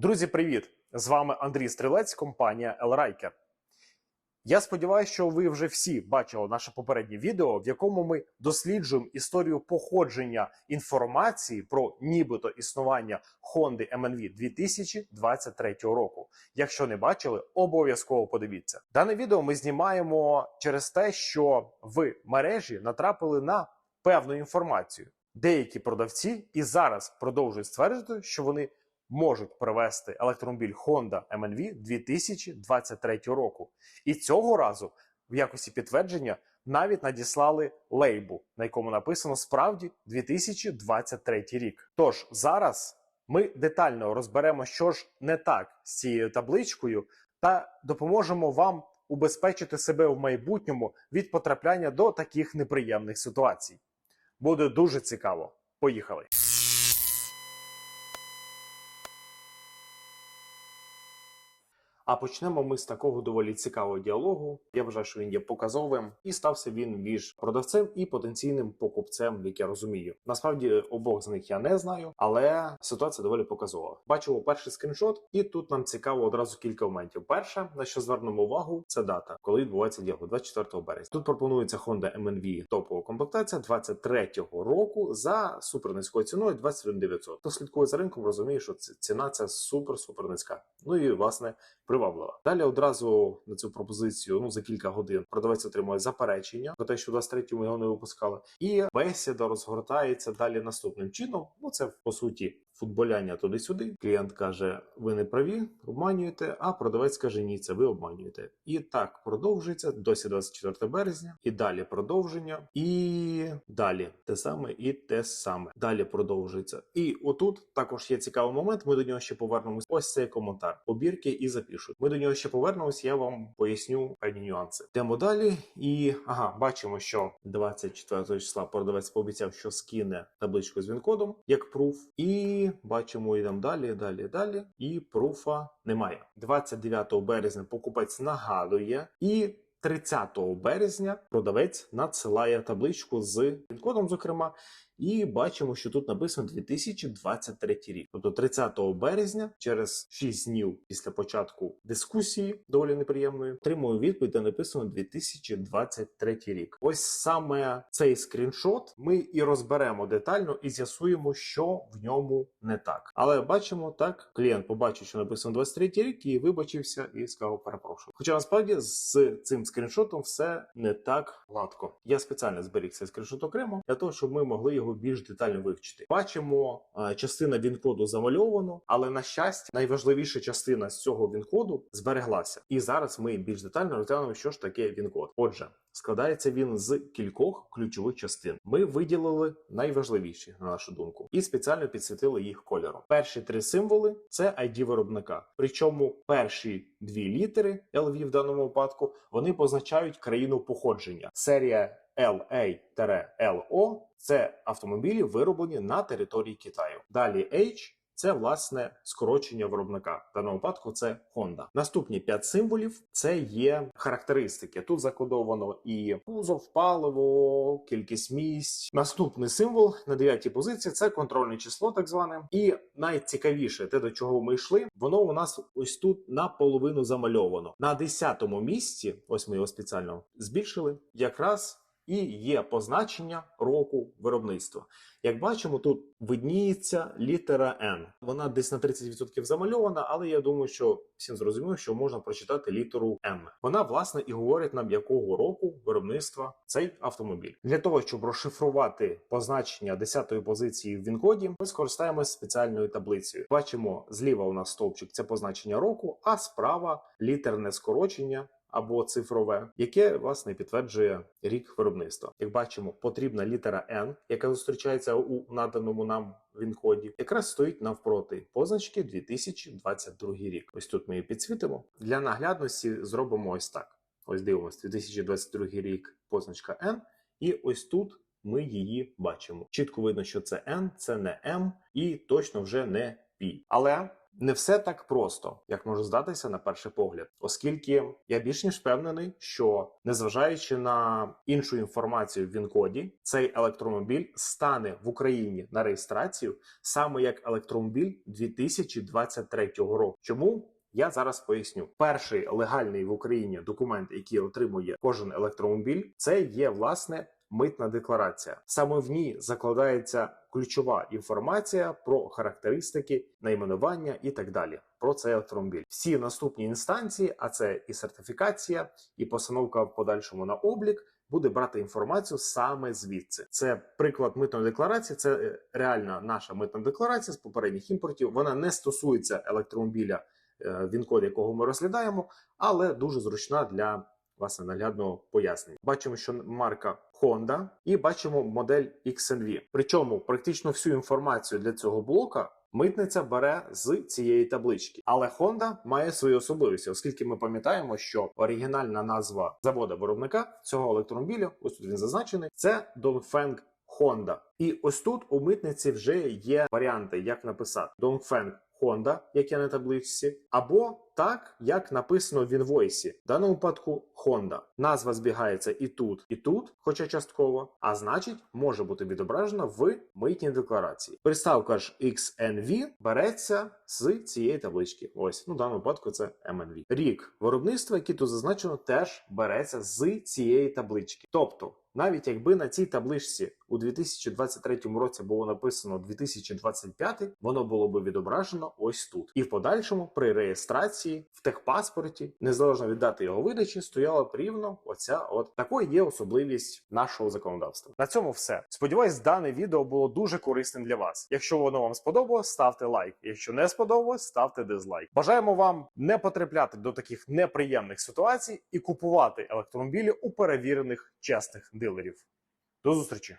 Друзі, привіт! З вами Андрій Стрілець, компанія Elriker. Я сподіваюся, що ви вже всі бачили наше попереднє відео, в якому ми досліджуємо історію походження інформації про нібито існування Honda MNV 2023 року. Якщо не бачили, обов'язково подивіться. Дане відео ми знімаємо через те, що в мережі натрапили на певну інформацію. Деякі продавці і зараз продовжують стверджувати, що вони можуть привезти електромобіль Honda MNV 2023 року. І цього разу в якості підтвердження навіть надіслали лейбу, на якому написано справді 2023 рік. Тож зараз ми детально розберемо, що ж не так з цією табличкою, та допоможемо вам убезпечити себе в майбутньому від потрапляння до таких неприємних ситуацій. Буде дуже цікаво. Поїхали! А почнемо ми з такого доволі цікавого діалогу. Я вважаю, що він є показовим, і стався він між продавцем і потенційним покупцем, як я розумію. Насправді обох з них я не знаю, але ситуація доволі показова. Бачимо перший скріншот, і тут нам цікаво одразу кілька моментів. Перше, на що звернемо увагу, це дата, коли відбувається діалог 24 березня. Тут пропонується Honda MNV топова комплектація 23-го року за супернизькою ціною 21 900. Хто слідкує за ринком, розуміє, що ці- ціна ця супер супер низька. Ну і власне приваблива. Далі одразу на цю пропозицію, ну за кілька годин, продавець отримує заперечення про те, що в 23-му його не випускали, і бесіда розгортається далі наступним чином. Ну це по суті футболяння туди-сюди. Клієнт каже: ви не праві, обманюєте. А продавець каже: ні, це ви обманюєте. І так продовжується досі 24 березня, і далі продовження, і далі те саме, і те саме. Далі продовжується. І отут також є цікавий момент. Ми до нього ще повернемось. Ось цей коментар. Обірки і запишуть. Ми до нього ще повернемось. Я вам поясню певні нюанси. Йдемо далі. І ага, бачимо, що 24 числа продавець пообіцяв, що скине табличку з він-кодом як пруф. І бачимо, йдемо далі, далі, далі. І пруфа немає. 29 березня покупець нагадує і. 30 березня продавець надсилає табличку з пін-кодом, зокрема, і бачимо, що тут написано 2023 рік. Тобто 30 березня, через 6 днів після початку дискусії, доволі неприємної, отримую відповідь, де написано 2023 рік. Ось саме цей скріншот ми і розберемо детально і з'ясуємо, що в ньому не так. Але бачимо так, клієнт побачив, що написано 23 рік, і вибачився і сказав перепрошую. Хоча насправді з цим скріншотом все не так гладко. Я спеціально зберіг цей скріншот окремо для того, щоб ми могли його більш детально вивчити. Бачимо, е, частина він-коду замальовано, але на щастя, найважливіша частина з цього він-коду збереглася. І зараз ми більш детально розглянемо, що ж таке він-код. Отже, складається він з кількох ключових частин. Ми виділили найважливіші, на нашу думку, і спеціально підсвітили їх кольором. Перші три символи це ID виробника. Причому перші дві літери LV в даному випадку вони позначають країну походження. Серія LA-LO – це автомобілі, вироблені на території Китаю. Далі H – це власне скорочення виробника. В даному випадку це Honda. Наступні п'ять символів це є характеристики. Тут закодовано і кузов, паливо, кількість місць. Наступний символ на дев'ятій позиції це контрольне число, так зване. І найцікавіше, те до чого ми йшли, воно у нас ось тут наполовину замальовано. На десятому місці, ось ми його спеціально збільшили, якраз і є позначення року виробництва. Як бачимо, тут видніється літера N. Вона десь на 30% замальована, але я думаю, що всім зрозуміло, що можна прочитати літеру М. Вона власне і говорить нам, якого року виробництва цей автомобіль. Для того щоб розшифрувати позначення 10-ї позиції в він-коді, ми скористаємось спеціальною таблицею. Бачимо, зліва у нас стовпчик це позначення року, а справа літерне скорочення або цифрове, яке власне підтверджує рік виробництва. Як бачимо, потрібна літера N, яка зустрічається у наданому нам він-коді, якраз стоїть навпроти позначки 2022 рік. Ось тут ми її підсвітимо. Для наглядності зробимо ось так. Ось дивимося, 2022 рік позначка N, і ось тут. Ми її бачимо. Чітко видно, що це N, це не M і точно вже не P. Але Не все так просто, як може здатися на перший погляд, оскільки я більш ніж впевнений, що незважаючи на іншу інформацію в Вінкоді, цей електромобіль стане в Україні на реєстрацію саме як електромобіль 2023 року. Чому? Я зараз поясню. Перший легальний в Україні документ, який отримує кожен електромобіль, це є власне митна декларація. Саме в ній закладається ключова інформація про характеристики, найменування і так далі. Про цей електромобіль. Всі наступні інстанції, а це і сертифікація, і постановка в подальшому на облік. Буде брати інформацію саме звідси. Це приклад митної декларації. Це е, реальна наша митна декларація з попередніх імпортів. Вона не стосується електромобіля, е, він-код якого ми розглядаємо, але дуже зручна для власне наглядного пояснення. Бачимо, що марка Honda і бачимо модель XNV. Причому практично всю інформацію для цього блока. Митниця бере з цієї таблички, але Honda має свої особливості, оскільки ми пам'ятаємо, що оригінальна назва завода виробника цього електромобіля, ось тут він зазначений, це Dongfeng Honda. І ось тут у митниці вже є варіанти, як написати Dongfeng Honda, як є на табличці, або так, як написано в інвойсі, в даному випадку Honda. Назва збігається і тут, і тут, хоча частково, а значить, може бути відображена в митній декларації. Приставка ж XNV береться з цієї таблички. Ось, ну в даному випадку це MNV. Рік виробництва, який тут зазначено, теж береться з цієї таблички. Тобто, навіть якби на цій табличці у 2023 році було написано 2025, воно було би відображено ось тут. І в подальшому при реєстрації в техпаспорті, незалежно від дати його видачі, стояла б рівно оця от такою є особливість нашого законодавства. На цьому все. Сподіваюсь, дане відео було дуже корисним для вас. Якщо воно вам сподобалось, ставте лайк. Якщо не сподобалось, ставте дизлайк. Бажаємо вам не потрапляти до таких неприємних ситуацій і купувати електромобілі у перевірених чесних дилерів. До зустрічі!